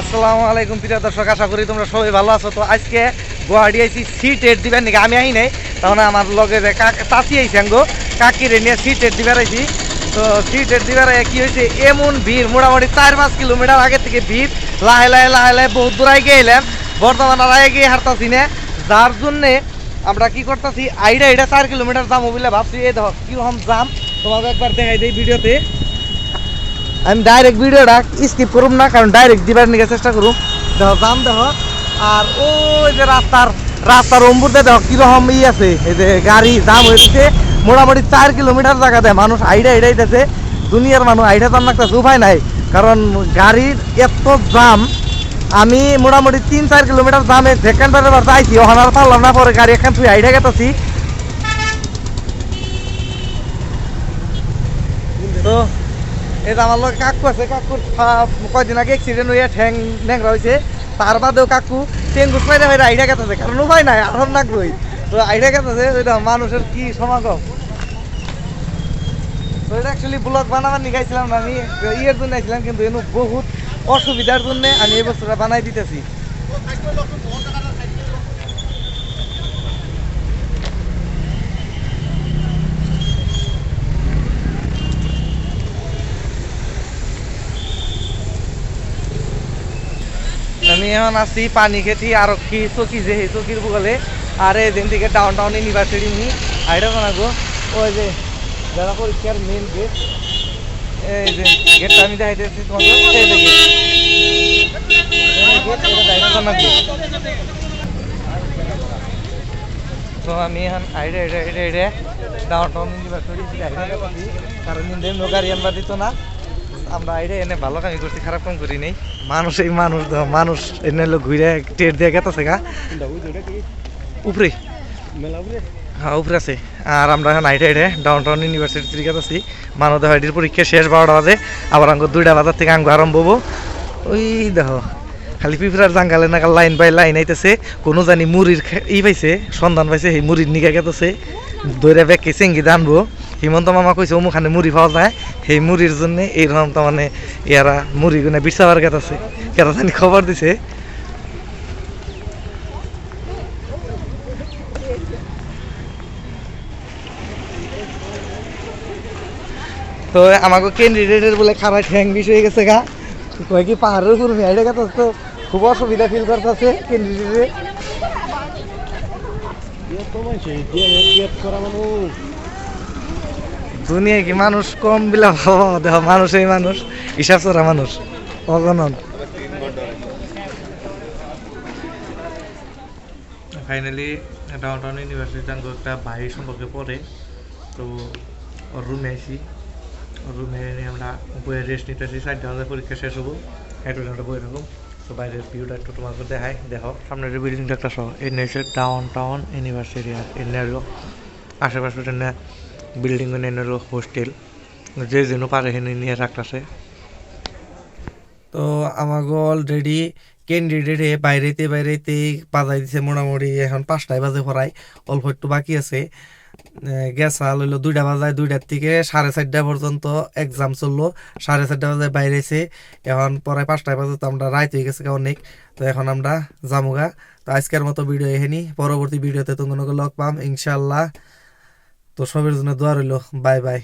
আসসালামু আলাইকুম প্রিয় দর্শক, আশা করি তোমরা সবাই ভালো আছো। তো আজকে গুয়াহাটি আইছি সিটের দিবার নাকি? আমি আই নাই তাহলে আমার লগে চাচি আইছি আঙ্গো, কাকিরে নিয়ে সিটের দিবার আইছি। তো সিটের দিবার আইয়া কি হয়েছে এমন ভিড়, মোটামুটি চার পাঁচ কিলোমিটার আগে থেকে ভিড়। লাহে লাহে লাহে লাহে বহুত দূর আগে এলাম, বর্তমান আর আগে গিয়ে হারতাছি না। যার জন্যে আমরা কি করতেছি, আইডা আইডা চার কিলোমিটার যাব বলে ভাবছি, এই দেখো, কীরকম জাম। তোমাকে একবার দেখাই দেই ভিডিওতে। আমি ডাইরেক্ট ভিডিওটা স্কিপ করুম না, কারণ ডাইরেক্ট দিবার নিকে চেষ্টা করুম। দেখো দাম দেখো, আর ওই যে রাস্তার রাস্তার অম্বুরতে দেখো কীরকম ই আছে। এই যে গাড়ি জাম হয়েছে মোটামুটি চার কিলোমিটার জায়গা দেয়। মানুষ আইডা আইডাইতেছে দুনিয়ার মানুষ আইডা তার লাগতেছে উপায় নাই। কারণ গাড়ির এত জাম, আমি মোটামুটি তিন চার কিলোমিটার জামে যেখান বার যাইছি, ওখানে আর পারলাম না, পরে গাড়ি এখান তুই আইডা গেতেছি। তো যে আমার লোক কাকু আছে, কাকুর কয়দিন আগে অ্যাক্সিডেন্ট হয়ে ঠ্যাং ন্যাংরা হয়েছে তার বাদেও কাকু টেঙ্গুস পাইলে হয়ে আইডা গেতেছে, কারণ উপায় নাই আর নাকরই তো আইডা গেতেছে ওইটা মানুষের কি সমাগম? তো এটা অ্যাকচুয়ালি ব্লগ বানাবার নিগাইছিলাম না আমি, ইয়ের জন্য আইছিলাম, কিন্তু এনু বহুত অসুবিধার জন্য আমি এই বস্তুটা বানাই দিতেছি। এখন আছি, পানি খেতি আরক্ষী চকি যে, সেই চকির বগলে। আর এই দিন থেকে ডাউন টাউন ইউনিভার্সিটি নি আইডা বানাবো ওই যে, যারা পরীক্ষার মেন গেট এই যে গেটটা আমি দেখাইতেছি ডাইনা তো আমি এখন আইডে আইডে আইডে আইডে ডাউন টাউন ইউনিভার্সিটি কারণ ইন্দে গাড়ি আনবা না। আমরা আইডে এনে ভালো কামি করছি, খারাপ কাম করি নেই। মানুষ এই মানুষ মানুষ এনে লোক ঘুরে টের দিয়ে গেতেছে গা। উপরে। হ্যাঁ উপরে আছে। আর আমরা এখন আইডে আইডে ডাউন টাউন ইউনিভার্সিটি থেকে গেতেছি। মানব হাইডির পরীক্ষা শেষ বারোটা বাজে। আবার আঙ্গ দুইটা বাজার থেকে আঙ্গ আরম্ভ হব। ওই দেখো, খালি পিঁপড়ার জাঙ্গালে নাগাল লাইন বাই লাইন আইতেছে। কোনো জানি মুড়ির ই পাইছে, সন্ধান পাইছে, সেই মুড়ির নিগা গেতেছে। দৈরা ব্যাগকে চেঙ্গি দানবো হিমন্ত মামা কইছে অমুখানে মুড়ি পাওয়া যায়। সেই মুড়ির জন্য এইরকম তো মানে ইয়ারা মুড়ি গুনে বিচাবার গেতেছে। কেটা জানি খবর দিছে। তো আমাকে ক্যান্ডিডেটের বলে খারাপ ঠ্যাং বিষ হয়ে গেছে গা। কয় কি পাহাড়ের উপর মেয়ে গেছে তো? খুব অসুবিধা ফিল করতেছে ক্যান্ডিডেটে দুনিয়ায় কি মানুষ কম বিলা ভাবা দেখ মানুষ এই মানুষ? হিসাব চড়া মানুষ। অগণন। ফাইনালি ডাউন টাউন ইউনিভার্সিটি একটা ভাই সম্পর্কে পড়ে। তো ওর রুমে আইসি ওর রুমে এনে আমরা বইয়ের রেস্ট নিতেছি চারটে আমাদের পরীক্ষা শেষ হব। একটু একটা বই রাখুন তো বাইরের ভিউটা একটু তোমাকে দেখাই। দেখো, সামনের বিল্ডিংটা একটা সহ এর নিচে ডাউন টাউন ইউনিভার্সিটি আর এর আশেপাশে বিল্ডিং এনে নেলো হোস্টেল যে যেন পারে হেনে নিয়ে রাখতেছে। তো আমাকে অলরেডি ক্যান্ডিডেটে বাইরেতে বাইরেতে বাজাই দিছে মোটামুটি এখন পাঁচটায় বাজে পড়ায়, অল্প একটু বাকি আছে। গেছা লইলো দুইটা বাজায়, দুইটার থেকে সাড়ে চারটা পর্যন্ত এক্সাম চলল। সাড়ে চারটা বাজায় বাইরেছে, এখন পরে পাঁচটায় বাজে, তো আমরা রাইত হয়ে গেছে অনেক। তো এখন আমরা জামুগা তো আজকের মতো ভিডিও এখানি পরবর্তী ভিডিওতে তোমাকে লগ পাম ইনশাল্লাহ তো সবের জন্য দোয়া রইল। Bye bye.